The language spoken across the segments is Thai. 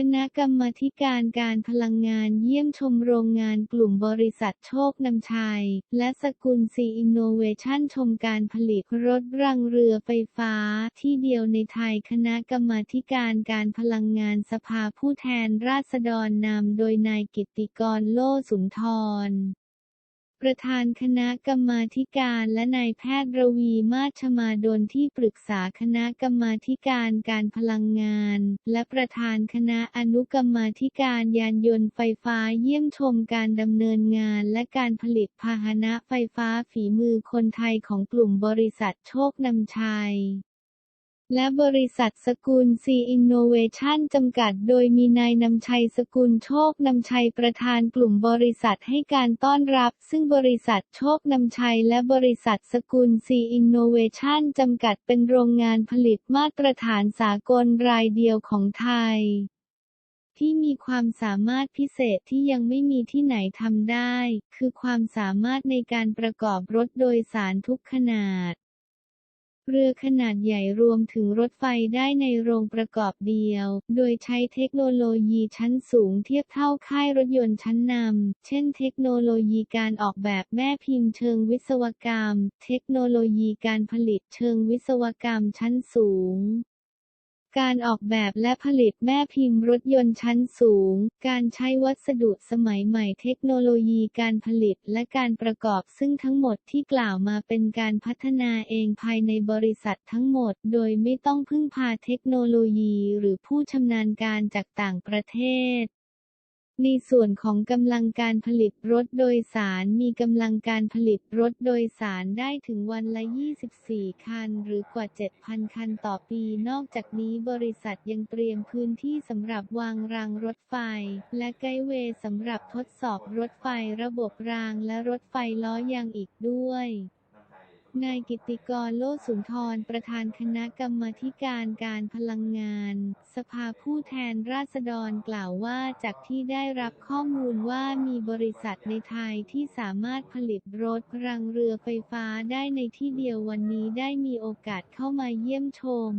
คณะกรรมธิการการพลังงานเยี่ยมชมโรงงานกลุ่มบริษัทโชคนำชัย และสกุลซีอินโนเวชั่นชมการผลิตรถรังเรือไฟฟ้าที่เดียวในไทยคณะกรรมธิการการพลังงานสภาผู้แทนราษฎรนำโดยนายกิติกรโลสุนทร ประธานคณะกรรมาการและนายแพทย์ระวีมาชมาดลที่ปรึกษาคณะกรรมาการการพลังงาน และประธานคณะอนุกรรมาการยานยนต์ไฟฟ้าเยี่ยมชมการดำเนินงานและการผลิตพาหนะไฟฟ้าฝีมือคนไทยของกลุ่มบริษัทโชคนำชัย และบริษัทสกุลซีอินโนเวชั่นจำกัด โดยมีนายนำชัยสกุลโชคนำชัยประธานกลุ่มบริษัทให้การต้อนรับ ซึ่งบริษัทโชคนำชัยและบริษัทสกุลซีอินโนเวชั่นจำกัดเป็นโรงงานผลิตมาตรฐานสากลรายเดียวของไทย ที่มีความสามารถพิเศษที่ยังไม่มีที่ไหนทำได้ คือความสามารถในการประกอบรถโดยสารทุกขนาด เรือขนาดใหญ่รวมถึงรถไฟได้ในโรงประกอบเดียว โดยใช้เทคโนโลยีชั้นสูงเทียบเท่าค่ายรถยนต์ชั้นนำ เช่นเทคโนโลยีการออกแบบแม่พิมพ์เชิงวิศวกรรม เทคโนโลยีการผลิตเชิงวิศวกรรมชั้นสูง การออกแบบและผลิตแม่พิมพ์รถยนต์ชั้นสูง การใช้วัสดุสมัยใหม่เทคโนโลยีการผลิตและการประกอบซึ่งทั้งหมดที่กล่าวมาเป็นการพัฒนาเองภายในบริษัททั้งหมด โดยไม่ต้องพึ่งพาเทคโนโลยีหรือผู้ชำนาญการจากต่างประเทศ ในส่วนของกำลังการผลิตรถโดยสารมีกำลังการผลิตรถโดยสารได้ถึงวันละ 24 คัน หรือกว่า 7,000 คันต่อปี นอกจากนี้บริษัทยังเตรียมพื้นที่สำหรับวางรางรถไฟ และไกด์เวย์สำหรับทดสอบรถไฟระบบรางและรถไฟล้อยางอีกด้วย นายกิติกรโลสุนทร ประธานคณะกรรมาธิการการพลังงาน สภาผู้แทนราษฎรกล่าวว่าจากที่ได้รับข้อมูลว่ามีบริษัทในไทยที่สามารถผลิตรถรังเรือไฟฟ้าได้ในที่เดียววันนี้ได้มีโอกาสเข้ามาเยี่ยมชม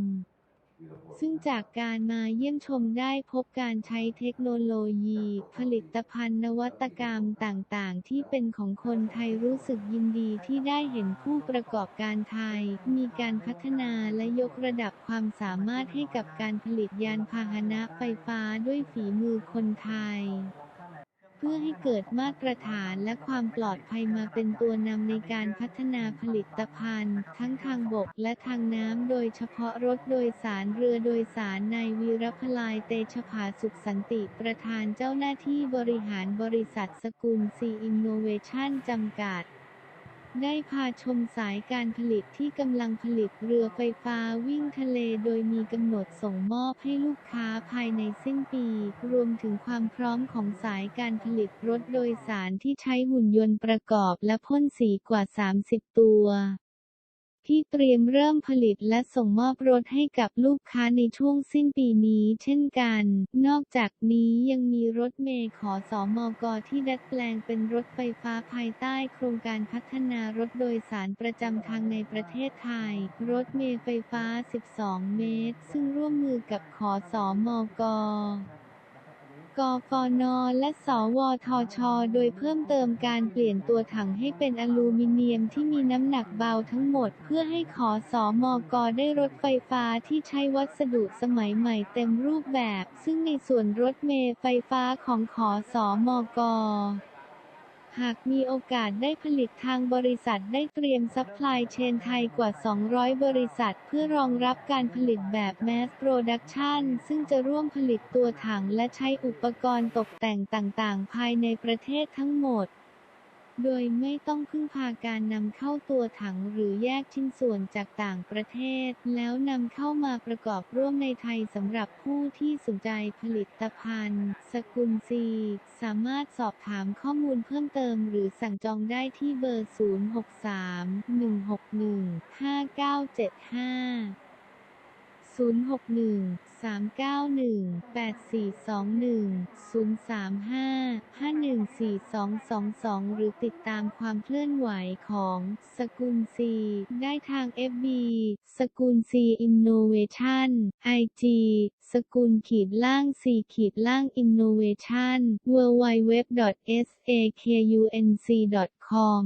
ซึ่งจากการมาเยี่ยมชมได้พบการใช้เทคโนโลยี ผลิตภัณฑ์นวัตกรรมต่างๆ ที่เป็นของคนไทยรู้สึกยินดีที่ได้เห็นผู้ประกอบการไทย มีการพัฒนาและยกระดับความสามารถให้กับการผลิตยานพาหนะไฟฟ้าด้วยฝีมือคนไทย เพื่อให้เกิดมาตรฐานและความปลอดภัยมาเป็นตัวนำในการพัฒนาผลิตภัณฑ์ ทั้งทางบกและทางน้ำโดยเฉพาะรถโดยสารเรือโดยสารนายวีรพลายเตชะภาสุขสันติประธานเจ้าหน้าที่บริหารบริษัทสกุลซีอินโนเวชั่นจำกัด ได้พาชมสายการผลิตที่กำลังผลิตเรือไฟฟ้าวิ่งทะเลโดยมีกำหนดส่งมอบให้ลูกค้าภายในสิ้นปี รวมถึงความพร้อมของสายการผลิตรถโดยสารที่ใช้หุ่นยนต์ประกอบและพ่นสีกว่า 30 ตัว ที่เตรียมเริ่มผลิตและส่งมอบรถให้กับลูกค้าในช่วงสิ้นปีนี้เช่นกัน นอกจากนี้ยังมีรถเมล์ขอสอมกที่ดัดแปลงเป็นรถไฟฟ้าภายใต้โครงการพัฒนารถโดยสารประจำทางในประเทศไทย รถเมล์ไฟฟ้า 12 เมตร ซึ่งร่วมมือกับขอสอมก กฟน และสวทช โดยเพิ่มเติมการเปลี่ยนตัวถังให้เป็นอลูมิเนียมที่มีน้ำหนักเบาทั้งหมด เพื่อให้ขอสอมกได้รถไฟฟ้าที่ใช้วัสดุสมัยใหม่เต็มรูปแบบ ซึ่งในส่วนรถเมล์ไฟฟ้าของขอสอมก หากมีโอกาสได้ผลิตทางบริษัทได้เตรียมซัพพลายเชนไทยกว่า 200 บริษัท เพื่อรองรับการผลิตแบบแมสโปรดักชันซึ่งจะร่วมผลิตตัวถังและใช้อุปกรณ์ตกแต่งต่างๆ ภายในประเทศทั้งหมด โดยไม่ต้องพึ่งพาการนำเข้าตัวถังหรือแยกชิ้นส่วนจากต่างประเทศ แล้วนำเข้ามาประกอบร่วมในไทยสำหรับผู้ที่สนใจผลิตภัณฑ์ สกุลซีสามารถสอบถามข้อมูลเพิ่มเติมหรือสั่งจองได้ที่เบอร์ 063 161 5975 061 391 8421 035 4222 หรือติดตามความเคลื่อนไหวของสกุลซีได้ทาง FB สกุลซีอินโนเวชั่น IG สกุลขีดล่างซีขีดล่างอินโนเวชั่น www.sakunc.com